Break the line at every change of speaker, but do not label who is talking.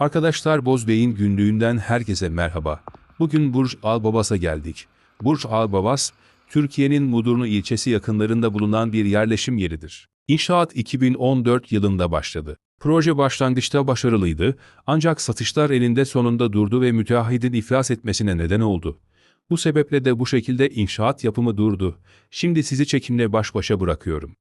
Arkadaşlar Bozbey'in günlüğünden herkese merhaba. Bugün Burj Albabas'a geldik. Burj Albabas, Türkiye'nin Mudurnu ilçesi yakınlarında bulunan bir yerleşim yeridir. İnşaat 2014 yılında başladı. Proje başlangıçta başarılıydı ancak satışlar elinde sonunda durdu ve müteahhidin iflas etmesine neden oldu. Bu sebeple de bu şekilde inşaat yapımı durdu. Şimdi sizi çekimle baş başa bırakıyorum.